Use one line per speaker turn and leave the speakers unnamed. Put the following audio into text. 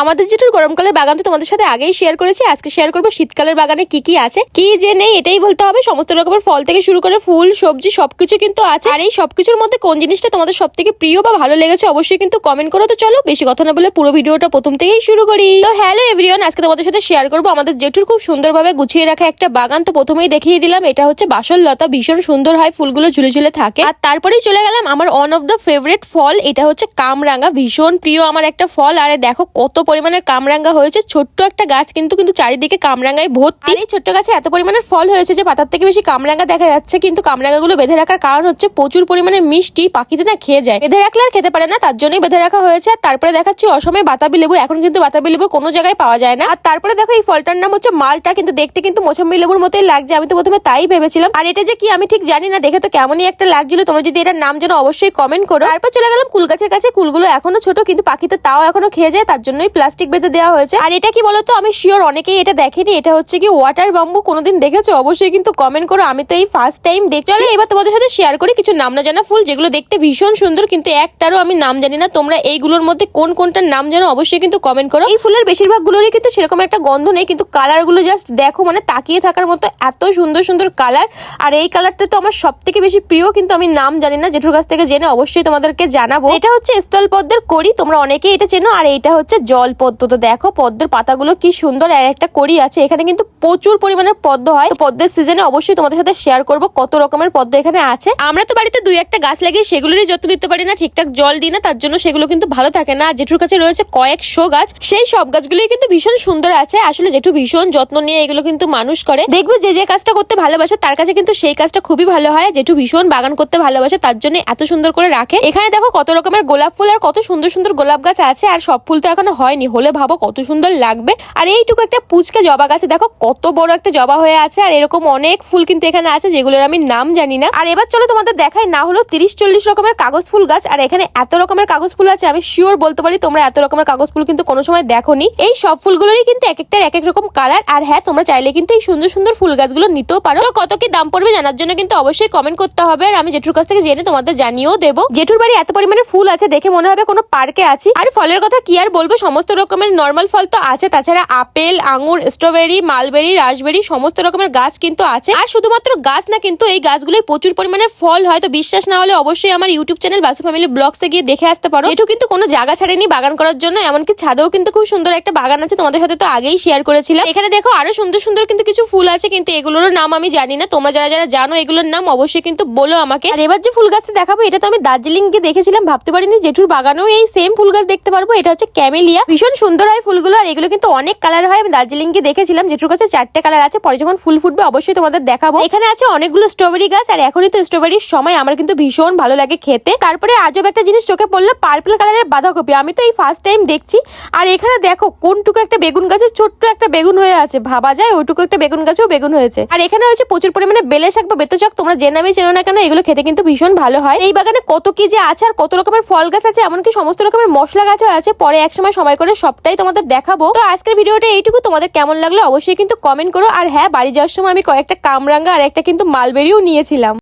আমাদের যেটুর গরমকালের বাগান তো তোমাদের সাথে আগেই শেয়ার করেছি, আজকে শেয়ার করব শীতকালের বাগানে কি কি আছে। কি যে নেই এটাই বলতে হবে, সমস্ত রকমের ফল থেকে শুরু করে ফুল, সবজি, সবকিছু কিন্তু আছে। আর এই সবকিছুর মধ্যে কোন জিনিসটা তোমাদের সব থেকে প্রিয় বা ভালো লেগেছে অবশ্যই কিন্তু কমেন্ট করো, তো চলো বেশি কথা না বলে পুরো ভিডিওটা প্রথম থেকেই শুরু করি। তো হ্যালো এভরিওয়ান আজকে তোমাদের সাথে শেয়ার করব আমাদের জেঠুর খুব সুন্দরভাবে গুছিয়ে রাখা একটা বাগান, তো প্রথমেই দেখিয়ে দিলাম, এটা হচ্ছে বাসল লতা ভীষণ সুন্দর হয়, ফুলগুলো ঝুলে ঝুলে থাকে। আর তারপরেই চলে গেলাম আমার ওয়ান অফ দ্য ফেভারিট ফল, এটা হচ্ছে কামরাঙ্গা ভীষণ প্রিয় আমার একটা ফল, আর দেখো কত পরিমাণের কামরাঙ্গা হয়েছে। ছোট্ট একটা গাছ কিন্তু কিন্তু চারিদিকে কামরাঙ্গায় ভর্তি। এই ছোট্ট গাছে এত পরিমাণের ফল হয়েছে যে পাতার থেকে বেশি কামরাঙ্গা দেখা যাচ্ছে, কিন্তু কামরাঙ্গাগুলো বেঁধে রাখার কারণ হচ্ছে প্রচুর পরিমাণে মিষ্টি পাখিতে না খেয়ে যায়। বেঁধে রাখলে আর খেতে পারে না, তার জন্যই বেঁধে রাখা হয়েছে। আর তারপরে দেখাচ্ছি অসময়ে বাতাবি লেবু, এখন কিন্তু বাতাবি লেবু কোনো জায়গায় পাওয়া যায় না। আর তারপরে দেখো এই ফলটার নাম হচ্ছে মালটা, কিন্তু দেখতে কিন্তু মোসাম্বি লেবুর মতোই লাগছে, আমি তো প্রথমে তাই ভেবেছিলাম। আর এটা যে কি আমি ঠিক জানি না, দেখে তো কেমনই একটা লাগছিল, তোমরা যদি এটার নাম যেন অবশ্যই কমেন্ট করো। তারপর চলে গেলাম কুল গাছের কাছে, কুলগুলো এখনও ছোট, কিন্তু পাখিতে তাও এখনও খেয়ে যায়, তার জন্যই প্লাস্টিক বেঁধে দেওয়া হয়েছে। আর এটা কি বলতো? আমি শিওর অনেকেই এটা দেখেনি। এটা হচ্ছে কি ওয়াটার বাম্বু কোনোদিন দেখেছ? অবশ্যই কিন্তু কমেন্ট করো। আমি তো এই ফার্স্ট টাইম দেখছি। চলো এবার তোমাদের সাথে শেয়ার করি কিছু নাম না জানা ফুল যেগুলো দেখতে ভীষণ সুন্দর কিন্তু একটারও আমি নাম জানি না। তোমরা এইগুলোর মধ্যে কোন কোনটার নাম জানো অবশ্যই কিন্তু কমেন্ট করো। এই ফুলের বেশিরভাগ গুলোরই কিন্তু সেরকম একটা গন্ধ নেই কিন্তু কালারগুলো জাস্ট দেখো মানে তাকিয়ে থাকার মতো এত সুন্দর সুন্দর কালার আর এই কালারটা তো আমার সব থেকে বেশি প্রিয় কিন্তু আমি নাম জানি না। জেঠুর কাছ থেকে জেনে অবশ্যই তোমাদেরকে জানাব। এটা হচ্ছে স্থল পদ্মের কড়ি তোমরা অনেকেই এটা চেনো। আর এইটা হচ্ছে জল। পদ্ম তো দেখো, পদ্মের পাতাগুলো কি সুন্দর, আর একটা কড়ি আছে। এখানে কিন্তু প্রচুর পরিমাণে পদ্ম হয়। তো পদ্মের সিজনে অবশ্যই তোমাদের সাথে শেয়ার করব কত রকমের পদ্ম এখানে আছে। আমরা তো বাড়িতে দুই একটা গাছ লাগিয়ে সেগুলোরই যত্ন নিতে পারি না, ঠিকঠাক জল দিই না, তার জন্য সেগুলো কিন্তু ভালো থাকে না। জেঠুর কাছে রয়েছে কয়েকশো গাছ। সেই সব গাছগুলোই কিন্তু ভীষণ সুন্দর আছে। আসলে জেঠু ভীষণ যত্ন নিয়ে এগুলো কিন্তু মানুষ করে। দেখবে যে যে কাজটা করতে ভালোবাসে, তার কাছে কিন্তু সেই কাজটা খুবই ভালো হয়। জেঠু ভীষণ বাগান করতে ভালোবাসে, তার জন্য এত সুন্দর করে রাখে। এখানে দেখো কত রকমের গোলাপ ফুল, আর কত সুন্দর সুন্দর গোলাপ গাছ আছে। আর সব ফুল তো এখনও হয়নি, হলে ভাবো কত সুন্দর লাগবে। আর এইটুকু একটা পুচকে জবা গাছে, দেখো কত বড় একটা জবা হয়ে আছে, আর এরকম অনেক ফুল কিন্তু এখানে আছে, যেগুলোর আমি নাম জানি না। আর এবার চলো তোমাদের দেখাই, না হলো তিরিশ চল্লিশ রকমের কাগজ ফুল গাছ, আর এখানে এত রকমের কাগজ ফুল আছে, আমি শিওর বলতে পারি তোমরা এত রকমের কাগজ ফুল কিন্তু কোনো সময় দেখোনি। এই সব ফুলগুলোরই কিন্তু এক একটার এক এক রকম কালার, আর হ্যাঁ তোমরা চাইলে কিন্তু এই সুন্দর সুন্দর ফুল গাছগুলো নিতেও পারো। তো কত কি দাম পড়বে জানার জন্য কিন্তু অবশ্যই কমেন্ট করতে হবে, আর আমি জেঠুর কাছ থেকে জেনে তোমাদের জানিয়েও দেবো। জেঠুর বাড়ি এত পরিমাণে ফুল আছে, দেখে মনে হবে কোনো পার্কে আছি। আর ফলের কথা কি আর বলব, সমস্ত রকমের নর্মাল ফল তো আছে, তাছাড়া আপেল, আঙুর স্ট্রবেরি মালবেরি রাসবেরি সমস্ত রকমের গাছ কিন্তু আছে। আর শুধুমাত্র গাছ না, কিন্তু এই গাছগুলোই প্রচুর পরিমাণে ফল হয়। তো বিশ্বাস না হলে অবশ্যই আমার ইউটিউব চ্যানেল বাসু ফ্যামিলি ব্লগসে গিয়ে দেখে আসতে পারো। এটু কিন্তু কোনো জায়গা ছাড়েনি বাগান করার জন্য, এমনকি ছাদেও কিন্তু খুব সুন্দর একটা বাগান আছে। তোমাদের সাথে তো আগেই শেয়ার করেছিলাম। এখানে দেখো আরও সুন্দর সুন্দর কিন্তু কিছু ফুল আছে, কিন্তু এগুলোর নাম আমি জানি না। তোমরা যারা যারা জানো এগুলোর নাম, অবশ্যই কিন্তু বলো আমাকে। আর এবার যে ফুল গাছটা দেখাবো, এটা তো আমি দার্জিলিং গিয়ে দেখেছিলাম, ভাবতে পারিনি জেঠুর বাগানেও এই সেম ফুল গাছ দেখতে পারব। এটা হচ্ছে ক্যামেলিয়া ভীষণ সুন্দর হয় ফুলগুলো, আর এগুলো কিন্তু অনেক কালার হয়। আমি দার্জিলিং গিয়ে দেখেছিলাম, জেঠুর কাছে চারটে কালার আছে। পরে যখন ফুল ফুটবে, অবশ্যই তোমাদের দেখাবো। এখানে আছে অনেকগুলো স্ট্রবেরি গাছ, আর এখনই তো স্ট্রবেরির সময়। আমার কিন্তু ভীষণ ভালো লাগে খেতে। তারপরে আজব একটা জিনিস চোখে পড়ল পার্পল কালারের বাঁধাকপি। আমি তো এই ফার্স্ট টাইম দেখছি। আর এখানে দেখো, কোনটুকু একটা বেগুন গাছের ছোট্ট একটা বেগুন হয়ে আছে। ভাবা যায়, ওইটুকু একটা বেগুন গাছেও বেগুন হয়েছে। আর এখানে হচ্ছে প্রচুর পরিমাণে বেলে শাক বা বেতো শাক, তোমরা যে নামে চেনো না কেন, এগুলো খেতে কিন্তু ভীষণ ভালো হয়। এই বাগানে কত কি যে আছে, আর কত রকমের ফল গাছ আছে, এমনকি সমস্ত রকমের মশলা গাছও আছে। পরে একসময় সময় করে সবটাই তোমাদের দেখাবো। তো আজকের ভিডিওটা এইটুকু। তোমাদের কেমন লাগল অবশ্যই কিন্তু কমেন্ট করো। আর হ্যাঁ বাড়ি যাওয়ার সময় আমি কয়েকটা কামরাঙ্গা আর একটা কিন্তু মালবেরিও নিয়েছিলাম।